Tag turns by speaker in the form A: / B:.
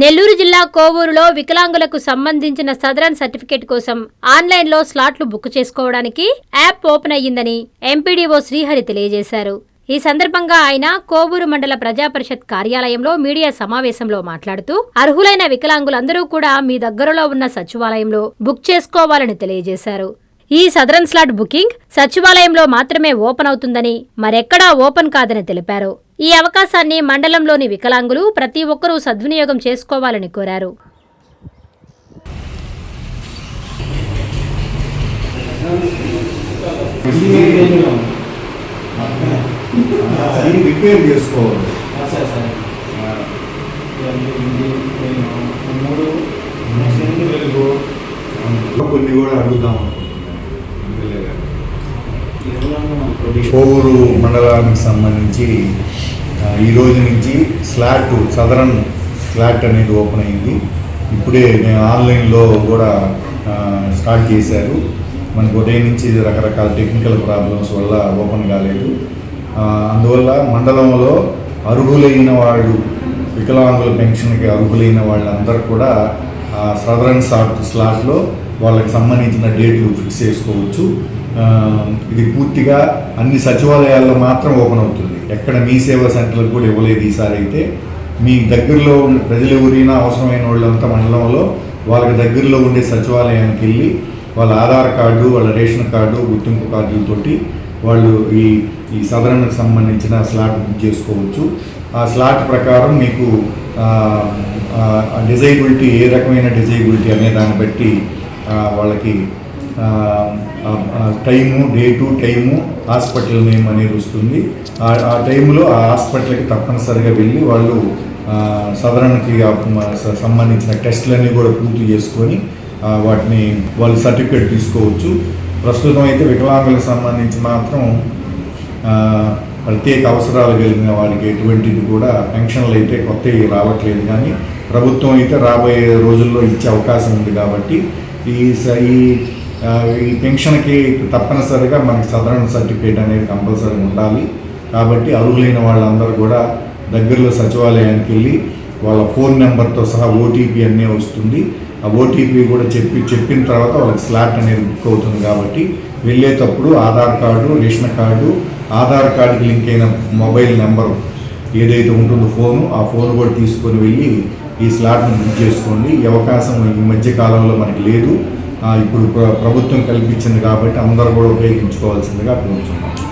A: నెల్లూరు జిల్లా కోవూరులో వికలాంగులకు సంబంధించిన సదరన్ సర్టిఫికేట్ కోసం ఆన్లైన్లో స్లాట్లు బుక్ చేసుకోవడానికి యాప్ ఓపెన్ అయ్యిందని ఎంపీడీఓ శ్రీహరి తెలియజేశారు. ఈ సందర్భంగా ఆయన కోవూరు మండల ప్రజాపరిషత్ కార్యాలయంలో మీడియా సమావేశంలో మాట్లాడుతూ అర్హులైన వికలాంగులందరూ కూడా మీ దగ్గరలో ఉన్న సచివాలయంలో బుక్ చేసుకోవాలని తెలియజేశారు. ఈ సదరన్ స్లాట్ బుకింగ్ సచివాలయంలో మాత్రమే ఓపెన్ అవుతుందని మరెక్కడా ఓపెన్ కాదని తెలిపారు. ఈ అవకాశాన్ని మండలంలోని వికలాంగులు ప్రతి ఒక్కరూ సద్వినియోగం చేసుకోవాలని కోరారు.
B: రిపేర్ చేసుకోవాలి కొన్ని కూడా
C: అడుగుతాము
B: కోవూరు మండలానికి సంబంధించి ఈరోజు ఈ రోజు నుంచి స్లాట్ సదరన్ స్లాట్ అనేది ఓపెన్ అయింది. ఇప్పుడే నేను ఆన్లైన్లో కూడా స్టార్ట్ చేశారు. మనకు ఉదయం నుంచి రకరకాల టెక్నికల్ ప్రాబ్లమ్స్ వల్ల ఓపెన్ కాలేదు. అందువల్ల మండలంలో అర్హులైన వాళ్ళు వికలాంగుల పెన్షన్కి అర్హులైన వాళ్ళందరూ కూడా సదరన్ స్లాట్ స్లాట్లో వాళ్ళకి సంబంధించిన డేట్లు ఫిక్స్ చేసుకోవచ్చు. ఇది పూర్తిగా అన్ని సచివాలయాల్లో మాత్రం ఓపెన్ అవుతుంది. ఎక్కడ మీ సేవా సెంటర్లకు కూడా ఇవ్వలేదు ఈసారి అయితే. మీ దగ్గరలో ఉన్న ప్రజలు ఎవరైనా అవసరమైన వాళ్ళంతా మండలంలో వాళ్ళకి దగ్గరలో ఉండే సచివాలయానికి వెళ్ళి వాళ్ళ ఆధార్ కార్డు వాళ్ళ రేషన్ కార్డు గుర్తింపు కార్డులతోటి వాళ్ళు ఈ ఈ సదరణకు సంబంధించిన స్లాట్ బుక్ చేసుకోవచ్చు. ఆ స్లాట్ ప్రకారం మీకు డిజైబిలిటీ ఏ రకమైన డిజైబిలిటీ అనే దాన్ని బట్టి వాళ్ళకి time date time hospital name అనేది వస్తుంది. ఆ ఆ టైంలో ఆ హాస్పిటల్కి తప్పనిసరిగా వెళ్ళి వాళ్ళు సదరణకి స- సంబంధించిన టెస్టులన్నీ కూడా పూర్తి చేసుకొని వాటిని వాళ్ళు సర్టిఫికేట్ తీసుకోవచ్చు. ప్రస్తుతం అయితే వికలాంగులకు సంబంధించి మాత్రం ప్రత్యేక అవసరాలు కలిగిన వారికి ఎటువంటిది కూడా పెన్షన్లు అయితే కొత్తవి రావట్లేదు. కానీ ప్రభుత్వం అయితే రాబోయే రోజుల్లో ఇచ్చే అవకాశం ఉంది కాబట్టి ఈ స- ఈ ఈ పెన్షన్కి తప్పనిసరిగా మనకి సదరణ సర్టిఫికేట్ అనేది కంపల్సరీ ఉండాలి. కాబట్టి అర్హులైన వాళ్ళందరూ కూడా దగ్గరలో సచివాలయానికి వెళ్ళి వాళ్ళ ఫోన్ నెంబర్తో సహా ఓటీపీ అన్నీ వస్తుంది. ఆ ఓటీపీ కూడా చెప్పి చెప్పిన తర్వాత వాళ్ళకి స్లాట్ అనేది బుక్ అవుతుంది కాబట్టి వెళ్ళేటప్పుడు Aadhaar card ration card Aadhaar కార్డుకి లింక్ అయిన మొబైల్ నెంబరు ఏదైతే ఉంటుందో ఫోను ఆ ఫోన్ కూడా తీసుకొని వెళ్ళి ఈ స్లాట్ను బుక్ చేసుకోండి. ఈ అవకాశం ఈ మధ్య కాలంలో మనకి లేదు. ఇప్పుడు ప్ర- ప్రభుత్వం కల్పించింది కాబట్టి అందరూ కూడా ఉపయోగించుకోవాల్సిందిగా కోరుతున్నాం